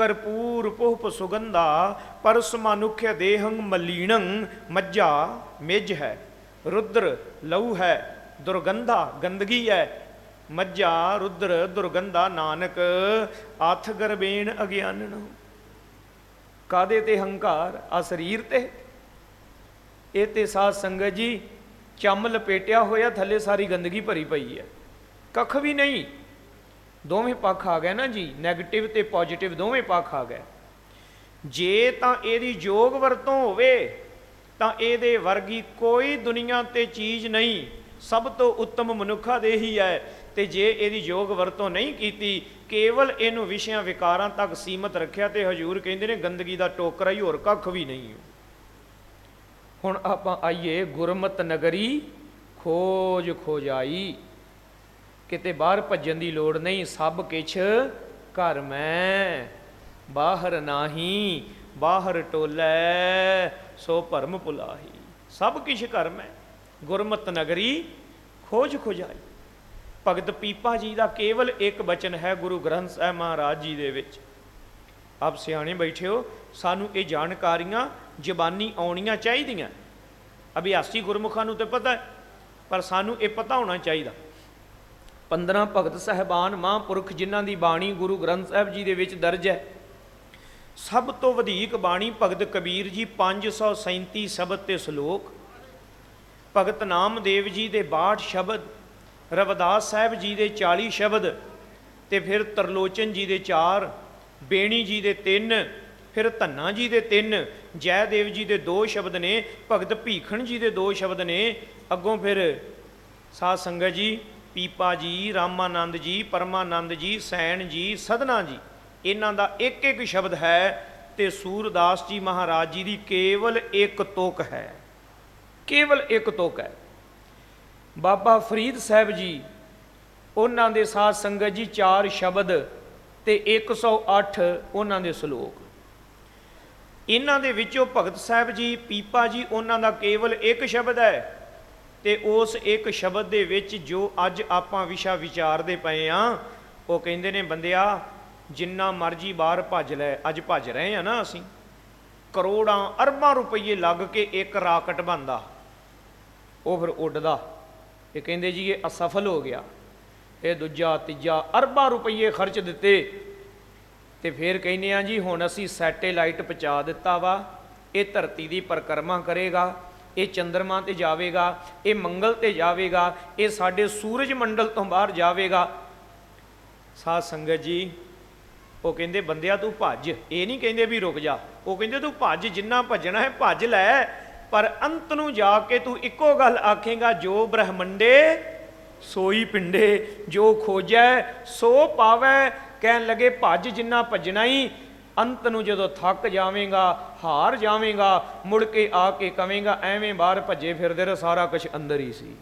ਕਰਪੂਰ ਪੁਹਪ ਸੁਗੰਧਾ purse ਮਨੁਖਯ ਦੇਹੰ ਮਲੀਣੰ ਮੱਜਾ ਮਿਜ ਹੈ, ਰੁਦਰ ਲਹੂ ਹੈ, ਦੁਰਗੰਧਾ ਗੰਦਗੀ ਹੈ ਮੱਜਾ ਰੁਦਰ ਦੁਰਗੰਧਾ ਨਾਨਕ, ਆਥ ਗਰਬੇਣ ਅਗਿਆਨਣ ਕਾਦੇ ਤੇ ਹੰਕਾਰ? ਆ ਸਰੀਰ ਤੇ। ਇਹ ਤੇ ਸਾਧ ਸੰਗਤ ਜੀ, ਚੰਮ ਲਪੇਟਿਆ ਹੋਇਆ, ਥੱਲੇ ਸਾਰੀ ਗੰਦਗੀ ਭਰੀ ਪਈ ਹੈ। ਕੱਖ ਵੀ ਨਹੀਂ। ਦੋਵੇਂ ਪੱਖ ਆ ਗਏ ਨਾ ਜੀ 네ਗੇਟਿਵ ਤੇ ਪੋਜ਼ਿਟਿਵ ਦੋਵੇਂ ਪੱਖ ਆ ਗਏ। ਜੇ ਤਾਂ ਇਹਦੀ ਯੋਗ ਵਰਤੋਂ ਹੋਵੇ, ਤਾਂ ਇਹਦੇ ਵਰਗੀ ਕੋਈ ਦੁਨੀਆ ਤੇ ਚੀਜ਼ ਨਹੀਂ, ਸਭ ਤੋਂ ਉੱਤਮ ਮਨੁੱਖਾ ਦੇ ਹੀ ਹੈ। ਤੇ ਜੇ ਇਹਦੀ ਯੋਗ ਵਰਤੋਂ ਨਹੀਂ ਕੀਤੀ, ਕੇਵਲ ਇਹਨੂੰ ਵਿਸ਼ਿਆਂ ਵਿਕਾਰਾਂ ਤੱਕ ਸੀਮਤ ਰੱਖਿਆ ਤੇ ਹਜੂਰ ਕਹਿੰਦੇ ਨੇ, ਗੰਦਗੀ ਦਾ ਟੋਕਰਾ ਹੀ ਹੋਰ ਕੱਖ ਵੀ ਨਹੀਂ ਹੁਣ ਆਪਾਂ ਆਈਏ ਗੁਰਮਤ ਨਗਰੀ ਖੋਜ ਖੋਜਾਈ। ਕਿਤੇ ਬਾਹਰ ਭੱਜਣ ਦੀ ਲੋੜ ਨਹੀਂ, ਸਭ ਕਿਛ ਘਰ ਮੈਂ। ਬਾਹਰ ਨਾਹੀ, ਬਾਹਰ ਟੋਲੇ, ਸੋ ਭਰਮ ਭੁਲਾਹੀ। ਸਭ ਕਿਛ ਘਰ ਮੈਂ। ਗੁਰਮਤ ਨਗਰੀ ਖੋਜ ਖੋਜਾਈ। ਭਗਤ ਪੀਪਾ ਜੀ ਦਾ ਕੇਵਲ ਇੱਕ ਬਚਨ ਹੈ, ਗੁਰੂ ਗ੍ਰੰਥ ਸਾਹਿਬ ਮਹਾਰਾਜ ਜੀ ਦੇ ਵਿੱਚ। ਆਪ ਸਿਆਣੇ ਬੈਠੇ ਹੋ ਸਾਨੂੰ ਇਹ ਜਾਣਕਾਰੀਆਂ ਜ਼ਬਾਨੀ ਆਉਣੀਆਂ ਚਾਹੀਦੀਆਂ। ਅਭਿਆਸੀ ਗੁਰਮੁਖਾਂ ਨੂੰ ਤੇ ਪਤਾ ਹੈ, ਪਰ ਸਾਨੂੰ ਇਹ ਪਤਾ ਹੋਣਾ ਚਾਹੀਦਾ। 15 ਭਗਤ ਸਹਿਬਾਨ ਮਹਾਂਪੁਰਖ, ਜਿਨ੍ਹਾਂ ਦੀ ਬਾਣੀ ਗੁਰੂ ਗ੍ਰੰਥ ਸਾਹਿਬ ਜੀ ਦੇ ਵਿੱਚ ਦਰਜ ਹੈ। ਸਭ ਤੋਂ ਵਧੇਕ ਬਾਣੀ ਭਗਤ ਕਬੀਰ ਜੀ 537 ਸ਼ਬਦ ਤੇ ਸ਼ਲੋਕ, ਭਗਤ ਨਾਮਦੇਵ ਜੀ ਦੇ 62 ਸ਼ਬਦ, ਰਵਿਦਾਸ ਸਾਹਿਬ ਜੀ ਦੇ 40 ਸ਼ਬਦ ਤੇ ਫਿਰ ਤਰਲੋਚਨ ਜੀ ਦੇ 4 ਬੇਣੀ ਜੀ ਦੇ 3 ਫਿਰ ਧੰਨਾ ਜੀ ਦੇ 3 ਜੈਦੇਵ ਜੀ ਦੇ 2 ਸ਼ਬਦ ਨੇ, ਭਗਤ ਭੀਖਣ ਜੀ ਦੇ 2 ਸ਼ਬਦ ਨੇ, ਅੱਗੋਂ ਫਿਰ ਸਾਧ ਸੰਗਤ ਜੀ ਪੀਪਾ ਜੀ, ਰਾਮਾਨੰਦ ਜੀ, ਪਰਮਾਨੰਦ ਜੀ, ਸੈਣ ਜੀ, ਸਦਨਾ ਜੀ। ਇਹਨਾਂ ਦਾ ਇੱਕ ਇੱਕ ਸ਼ਬਦ ਹੈ ਤੇ ਸੂਰਦਾਸ ਜੀ ਮਹਾਰਾਜ ਜੀ ਦੀ ਕੇਵਲ ਇੱਕ ਤੁਕ ਹੈ। ਕੇਵਲ ਇੱਕ ਤੁਕ ਹੈ। ਬਾਬਾ ਫਰੀਦ ਸਾਹਿਬ ਜੀ, ਉਹਨਾਂ ਦੇ ਸਾਥ ਸੰਗਤ ਜੀ ਚਾਰ ਸ਼ਬਦ ਤੇ 108 ਉਹਨਾਂ ਦੇ ਸ਼ਲੋਕ। ਇਹਨਾਂ ਦੇ ਵਿੱਚੋਂ ਭਗਤ ਸਾਹਿਬ ਜੀ, ਪੀਪਾ ਜੀ, ਉਹਨਾਂ ਦਾ ਕੇਵਲ ਇੱਕ ਸ਼ਬਦ ਹੈ। ਤੇ ਉਸ ਇੱਕ ਸ਼ਬਦ ਦੇ ਵਿੱਚ ਜੋ ਅੱਜ ਆਪਾਂ ਵਿਸ਼ਾ ਵਿਚਾਰਦੇ ਪਏ ਆ, ਉਹ ਕਹਿੰਦੇ ਨੇ, ਬੰਦਿਆ, ਜਿੰਨਾ ਮਰਜ਼ੀ ਬਾਹਰ ਭੱਜ ਲੈ, ਅੱਜ ਭੱਜ ਰਹੇ ਆ ਨਾ ਅਸੀਂ। ਕਰੋੜਾਂ, ਅਰਬਾਂ ਰੁਪਏ ਲੱਗ ਕੇ ਇੱਕ ਰਾਕਟ ਬਣਦਾ। ਉਹ ਫਿਰ ਉੱਡਦਾ ਇਹ ਕਹਿੰਦੇ ਜੀ, ਇਹ ਅਸਫਲ ਹੋ ਗਿਆ। ਇਹ ਦੂਜਾ, ਤੀਜਾ ਅਰਬਾਂ ਰੁਪਏ ਖਰਚ ਦਿੱਤੇ। ਤੇ ਫਿਰ ਕਹਿੰਦੇ ਆ ਜੀ, ਹੁਣ ਅਸੀਂ ਸੈਟੇਲਾਈਟ ਪਹੁੰਚਾ ਦਿੱਤਾ ਵਾ। ਇਹ ਧਰਤੀ ਦੀ ਪਰਿਕਰਮਾ ਕਰੇਗਾ। ਇਹ ਚੰ드ਰਮਾ ਤੇ ਜਾਵੇਗਾ, ਇਹ ਮੰਗਲ ਤੇ ਜਾਵੇਗਾ, ਇਹ ਸਾਡੇ ਸੂਰਜ ਮੰਡਲ ਤੋਂ ਬਾਹਰ ਜਾਵੇਗਾ। ਸਾਧ ਸੰਗਤ ਜੀ, ਉਹ ਕਹਿੰਦੇ, ਬੰਦਿਆ, ਤੂੰ ਭੱਜ। ਇਹ ਨਹੀਂ ਕਹਿੰਦੇ ਵੀ ਰੁਕ ਜਾ। ਉਹ ਕਹਿੰਦੇ, ਤੂੰ ਭੱਜ, ਜਿੰਨਾ ਭੱਜਣਾ ਹੈ, ਭੱਜ ਲੈ। ਪਰ ਅੰਤ ਨੂੰ ਜਾ ਕੇ ਤੂੰ ਇੱਕੋ ਗੱਲ ਆਖੇਗਾ, ਜੋ ਬ੍ਰਹਮੰਡੇ, ਸੋਈ ਪਿੰਡੇ, ਜੋ ਖੋਜੈ, ਸੋ ਪਾਵੈ। ਕਹਿਣ ਲੱਗੇ, ਭੱਜ, ਜਿੰਨਾ ਭੱਜਣਾ ਹੀ ਅੰਤ ਨੂੰ ਜਦੋਂ ਥੱਕ ਜਾਵੇਂਗਾ, ਹਾਰ ਜਾਵੇਂਗਾ, ਮੁੜ ਕੇ ਆ ਕੇ ਕਵੇਂਗਾ, ਐਵੇਂ ਬਾਹਰ ਭੱਜੇ ਫਿਰਦੇ ਰਹੇ, ਸਾਰਾ ਕੁਝ ਅੰਦਰ ਹੀ ਸੀ।